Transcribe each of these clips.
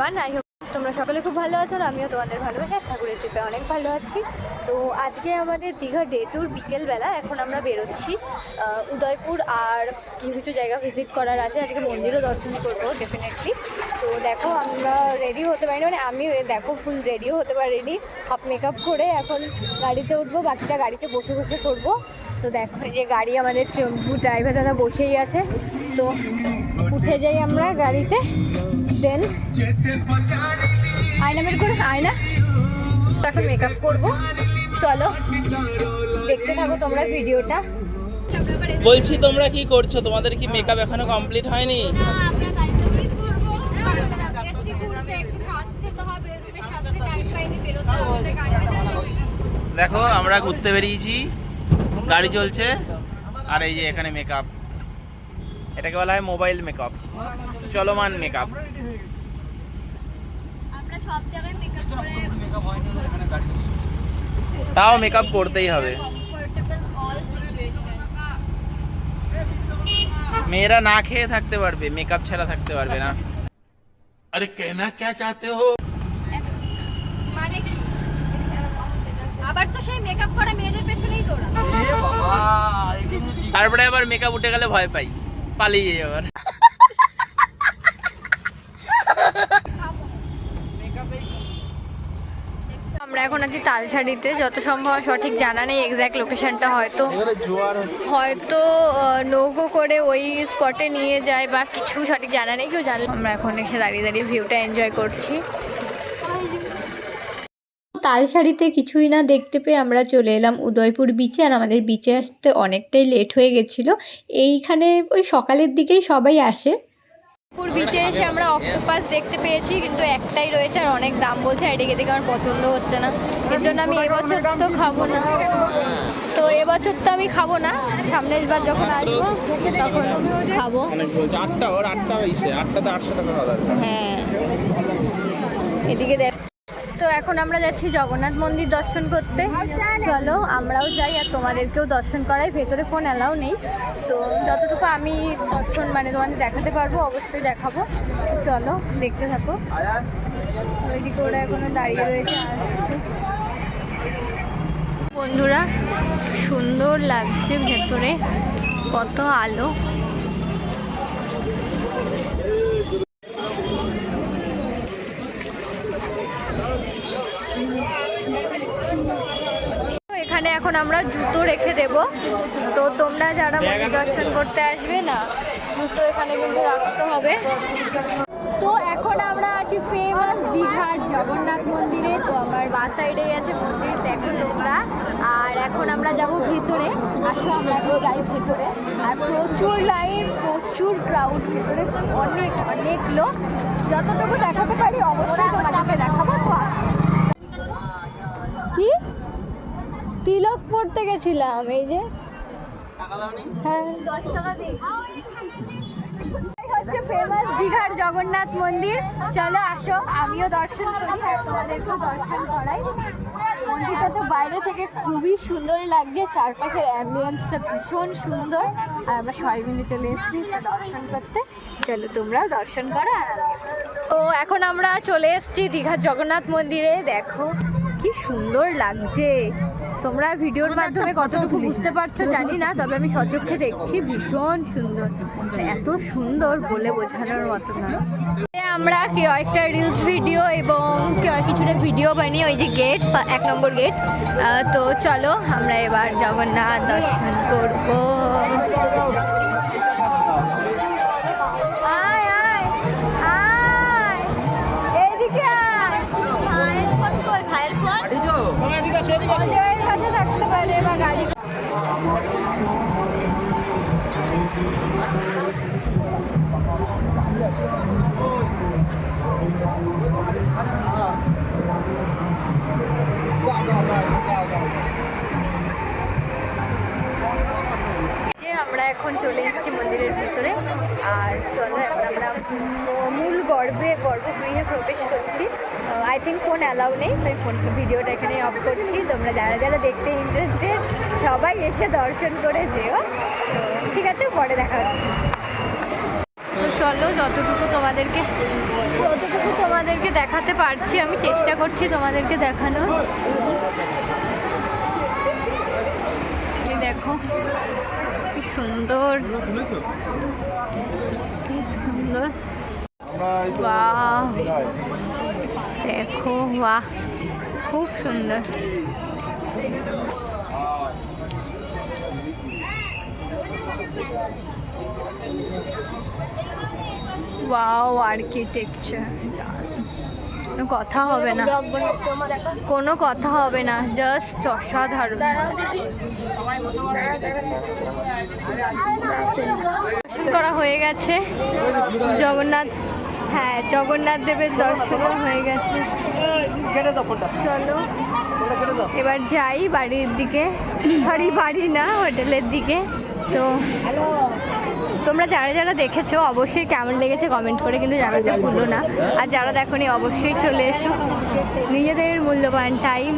Everyone I hope তোমরা সকলে খুব ভালো আছো আর আমিও তোমাদের ভালোবাসি ঠাকুরের কৃপায় অনেক ভালো আছি। তো আজকে আমাদের দীঘা ডে ট্যুর বিকেলবেলা। এখন আমরা বেরোচ্ছি উদয়পুর আর কিছু কিছু জায়গা ভিজিট করার আছে। আজকে মন্দিরও দর্শন করব ডেফিনেটলি তো দেখো, আমরা রেডি হতে পারিনি। মানে আমি দেখো ফুল রেডিও হতে পারিনি। হাফ মেকআপ করে এখন গাড়িতে উঠবো, বাকিটা গাড়িতে বসে বসে করব। তো দেখো যে গাড়ি আমাদের ড্রাইভার দাদা বসেই আছে। তো উঠে যাই আমরা গাড়িতে। দেন। আয়না বের করে আয়না। এখন মেকআপ করব। চলো দেখতে থাকো তোমরা ভিডিওটা। বলছি তোমরা কি করছ? তোমাদের কি মেকআপ এখনও কমপ্লিট হয়নি? দেখো আমরা ঘুরতে বেরিয়েছি। গাড়ি চলছে। আর এই যে এখানে মেকআপ এটাকে বলা হয় মোবাইল মেকআপ চলমান মেকআপ সব জায়গায় মেকআপ করে তাও মেকআপ করতেই হবে মেয়েরা না খেয়ে থাকতে পারবে মেকআপ ছাড়া থাকতে পারবে না আরে কেনা কে চাতে হো মানে কি আবার তো সেই মেকআপ করা মেয়েদের পেছনেই দৌড়া তারপরে আবার মেকআপ উঠে গেলে ভয় পাই পালিয়ে যাই আবার আমরা এখন আছি তালসাড়িতে যত সম্ভব সঠিক জানা নেই এক্স্যাক্ট লোকেশনটা হয়তো হয়তো নৌকো করে ওই স্পটে নিয়ে যায় বা কিছু সঠিক জানা নেই কেউ জানলে আমরা এখন এসে দাঁড়িয়ে দাঁড়িয়ে ভিউটা এনজয় করছি। তালসারিতে কিছুই না দেখতে পেয়ে আমরা চলে এলাম উদয়পুর বিচে আর আমাদের বিচে আসতে অনেকটাই লেট হয়ে গেছিল। এইখানে ওই সকালের দিকেই সবাই আসে। পুর বিচে এসে আমরা অক্টোপাস দেখতে পেয়েছি কিন্তু একটাই রয়েছে আর অনেক দাম বলছে আর এদিকে দেখে আমার পছন্দ হচ্ছে না। এর জন্য আমি এবছর তো খাব না। তো এবছর তো আমি খাব না সামনের বার যখন আসব তখন খাব। আটটা ওর আটটা আটটাতে আটশো টাকা হ্যাঁ। এদিকে দেখ তো এখন আমরা যাচ্ছি জগন্নাথ মন্দির দর্শন করতে। চলো, আমরাও যাই আর তোমাদেরকেও দর্শন করাই, ভেতরে ফোন অ্যালাউ নেই। তো যতটুকু আমি দর্শন মানে তোমাদের দেখাতে পারব, অবশ্যই দেখাবো। চলো, দেখতে থাকো। ওইদিকে ওরা এখনও দাঁড়িয়ে রয়েছে। বন্ধুরা, সুন্দর লাগছে ভেতরে। কত আলো। এখানে আমরা জুতো রেখে দেব। তো তোমরা যারা মন্দির দর্শন করতে আসবে না, জুতো এখানে কিন্তু রাখতে হবে। তো এখন আমরা আছি ফেমাস দীঘার জগন্নাথ মন্দিরে। তো আমার বা সাইডেই আছে মন্দির, দেখো তোমরা। আর এখন আমরা যাব ভিতরে। আসো আমরা এখন যাই ভিতরে। আর প্রচুর লাইন প্রচুর ক্রাউড ভিতরে। অনেক অনেক লোক। যতটুকু দেখাতে পারি, অবশ্যই তোমাদেরকে দেখাবো। কি? তিলক পড়তে গেছিলাম এই যে। হ্যাঁ। হচ্ছে ফেমাস দীঘার জগন্নাথ মন্দির। চলো আসো আমিও দর্শন করি তোমাদেরকেও দর্শন করাই। মন্দিরটা তো বাইরে থেকে খুবই সুন্দর লাগছে চারপাশের অ্যাম্বিয়েন্সটা ভীষণ সুন্দর। আর আমরা সবাই মিলে চলে এসেছি দর্শন করতে। চলো তোমরাও দর্শন করো আর তো এখন আমরা চলে এসেছি দীঘার জগন্নাথ মন্দিরে। দেখো কি সুন্দর লাগছে। তোমরা ভিডিওর মাধ্যমে কতটুকু বুঝতে পারছ জানি না তবে আমি সচক্ষে দেখছি ভীষণ সুন্দর। এত সুন্দর বলে বোঝানোর মতো না। আমরা কেউ একটা রিলস ভিডিও এবং কেউ কিছুটা ভিডিও বানিয়ে ওই যে গেট এক নম্বর গেট তো চলো আমরা এবার জগন্নাথ দর্শন করব। আমরা এখন চলে এসেছি মন্দিরের ভিতরে, আর চলো এখন আমরা মূল গর্ভে গর্ভগৃহে প্রবেশ করছি। আই থিঙ্ক ফোন অ্যালাউ নেই তো ফোন ভিডিওটা এখানে অফ করছি। তোমরা যারা যারা দেখতে ইন্টারেস্টেড সবাই এসে দর্শন করে যেও। ঠিক আছে, পরে দেখা হচ্ছে। চলো যতটুকু তোমাদেরকে যতটুকু তোমাদেরকে দেখাতে পারছি আমি চেষ্টা করছি তোমাদেরকে দেখানোর। এই দেখো কি সুন্দর। সুন্দর বাহ দেখো বাহ খুব সুন্দর। ওয়াও আর্কিটেকচার কথা হবে না। কোনো কথা হবে না জাস্ট অসাধারণ। দর্শন করা হয়ে গেছে। জগন্নাথ হ্যাঁ জগন্নাথ দেবের দর্শনও হয়ে গেছে। চলো, এবার যাই বাড়ির দিকে। সরি বাড়ি না, হোটেলের দিকে। তো তোমরা যারা যারা দেখেছ অবশ্যই কেমন লেগেছে কমেন্ট করে কিন্তু জানাতে ভুলো না। আর যারা দেখোনি অবশ্যই চলে এসো। নিজেদের মূল্যবান টাইম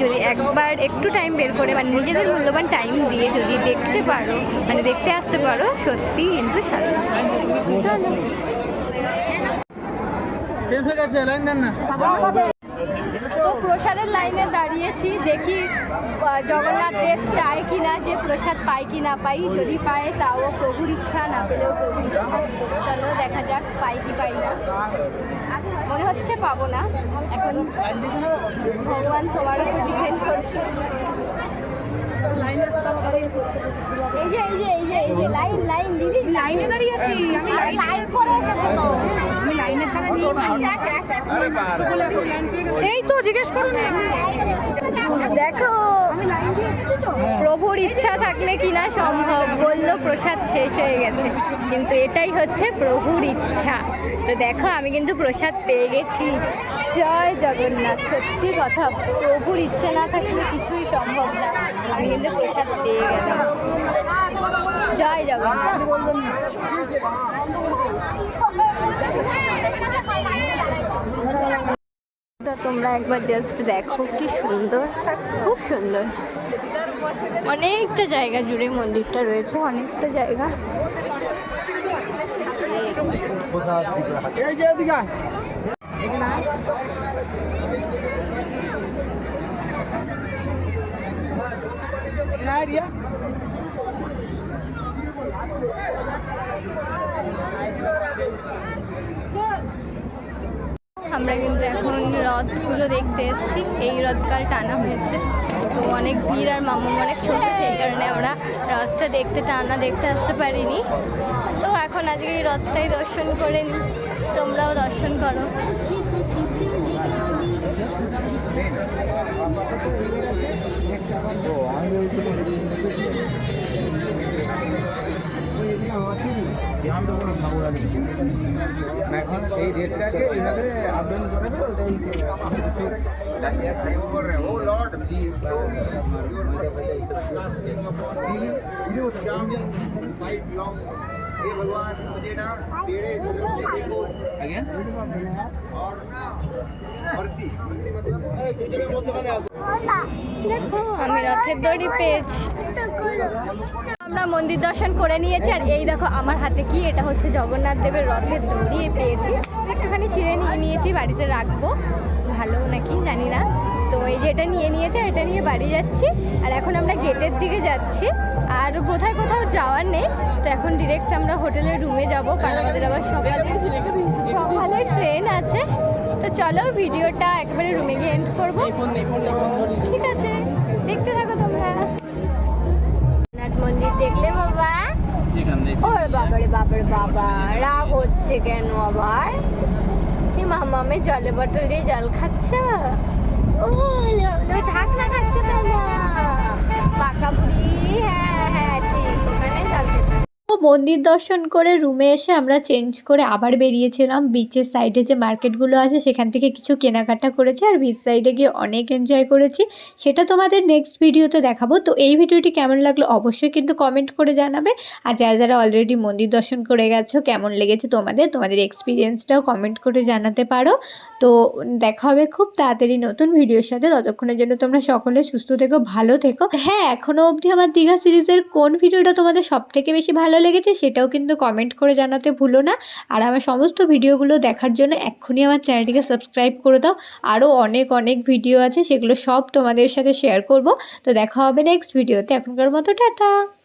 যদি একবার একটু টাইম বের করে মানে নিজেদের মূল্যবান টাইম দিয়ে যদি দেখতে পারো মানে দেখতে আসতে পারো সত্যি কিন্তু শেষ হয়ে গেছে লাইন দেন না। প্রসাদের লাইনে দাঁড়িয়েছি, দেখি জগন্নাথ দেব চায় কিনা, যে প্রসাদ পাই কি না পাই, যদি পায় তাও প্রভুর ইচ্ছা, না পেলেও প্রভুর ইচ্ছা। চলো, দেখা যাক, পাই কি পাই না। মনে হচ্ছে পাবো না। এখন ভগবান তোমার উপর ডিপেন্ড করছে। এই যে এই যে এই যে এই যে, লাইন লাইন, দিদি, লাইনে দাঁড়িয়ে আছি। আমি লাইন করে এসেছি তো আমি লাইনে ছাড়া নিয়ে এই তো জিজ্ঞেস করুন দেখো, প্রভুর ইচ্ছা থাকলে কিনা সম্ভব, বলল প্রসাদ শেষ হয়ে গেছে। কিন্তু এটাই হচ্ছে প্রভুর ইচ্ছা। তো দেখো, আমি কিন্তু প্রসাদ পেয়ে গেছি। জয় জগন্নাথ, সত্যি কথা, প্রভুর ইচ্ছে না থাকলে কিছুই সম্ভব না। আমি কিন্তু প্রসাদ পেয়ে গেলাম। জগন্নাথ তো তোমরা একবার জাস্ট দেখো কি সুন্দর। খুব সুন্দর। অনেকটা জায়গা জুড়ে মন্দিরটা রয়েছে অনেকটা জায়গা। এই যে এদিকে আয়। না রিয়া আমরা কিন্তু এখন রথগুলো দেখতে এসেছি। এই রথকাল টানা হয়েছে। তো অনেক ভিড় আর মামা অনেক ছোট সেই কারণে আমরা রথটা দেখতে টানা দেখতে আসতে পারিনি। তো এখন আজকে এই রথটাই দর্শন করে নিই তোমরাও দর্শন করো। এখন এই রেটটাকে এইভাবে আপডাউন করাবে ওটাই আগে দেখো আমি রথের দড়ি পেয়েছি আমরা মন্দির দর্শন করে নিয়েছি। আর এই দেখো আমার হাতে কি? এটা হচ্ছে জগন্নাথ দেবের রথের দড়ি পেয়েছি। একটুখানি ছিঁড়ে নিয়ে নিয়েছি বাড়িতে রাখব। ভালো নাকি? জানি না। তো এই যে এটা নিয়ে নিয়েছে এটা নিয়ে বাড়ি যাচ্ছি। আর এখন আমরা গেটের দিকে যাচ্ছি। আর কোথায় কোথাও যাওয়ার নেই। তো এখন ডিরেক্ট আমরা হোটেলের রুমে যাব কারণ আমাদের আবার সকালে সকালে ট্রেন আছে। তো চলো ভিডিওটা একবারে রুমে গিয়ে এন্ড করব। তো ঠিক আছে দেখতে থাকো মন্দির দেখলে বাবা? ওরে বাবারে বাবারে বাবা রাগ হচ্ছে কেন আবার? এই মামামে জলে বটল দিয়ে জল খাচ্ছ। ও থাক না খাচ্ছ কেন? পাকা বুড়ি হ্যাঁ। মন্দির দর্শন করে রুমে এসে আমরা চেঞ্জ করে আবার বেরিয়েছিলাম। বিচের সাইডে যে মার্কেটগুলো আছে, সেখান থেকে কিছু কেনাকাটা করেছি আর বিচ সাইডে গিয়ে অনেক এনজয় করেছি। সেটা তোমাদের নেক্সট ভিডিওতে দেখাবো। তো এই ভিডিওটি কেমন লাগল অবশ্যই কিন্তু কমেন্ট করে জানাবে। আর যারা যারা অলরেডি মন্দির দর্শন করে গেছো, কেমন লেগেছে তোমাদের তোমাদের এক্সপিরিয়েন্সটাও কমেন্ট করে জানাতে পারো। তো দেখা হবে খুব তাড়াতাড়ি নতুন ভিডিওর সাথে। ততক্ষণের জন্য তোমরা সকলে সুস্থ থেকো, ভালো থেকো। হ্যাঁ এখনও অবধি আমার দীঘা সিরিজের কোন ভিডিওটা তোমাদের সব থেকে বেশি ভালো লেগেছে সেটাও কিন্তু কমেন্ট করে জানাতে ভুলো না। আর আমার সমস্ত ভিডিওগুলো দেখার জন্য এক্ষুনি আমার চ্যানেলটিকে সাবস্ক্রাইব করে দাও। আরও অনেক অনেক ভিডিও আছে, সেগুলো সব তোমাদের সাথে শেয়ার করব। তো দেখা হবে নেক্সট ভিডিওতে এখনকার মতো, টাটা!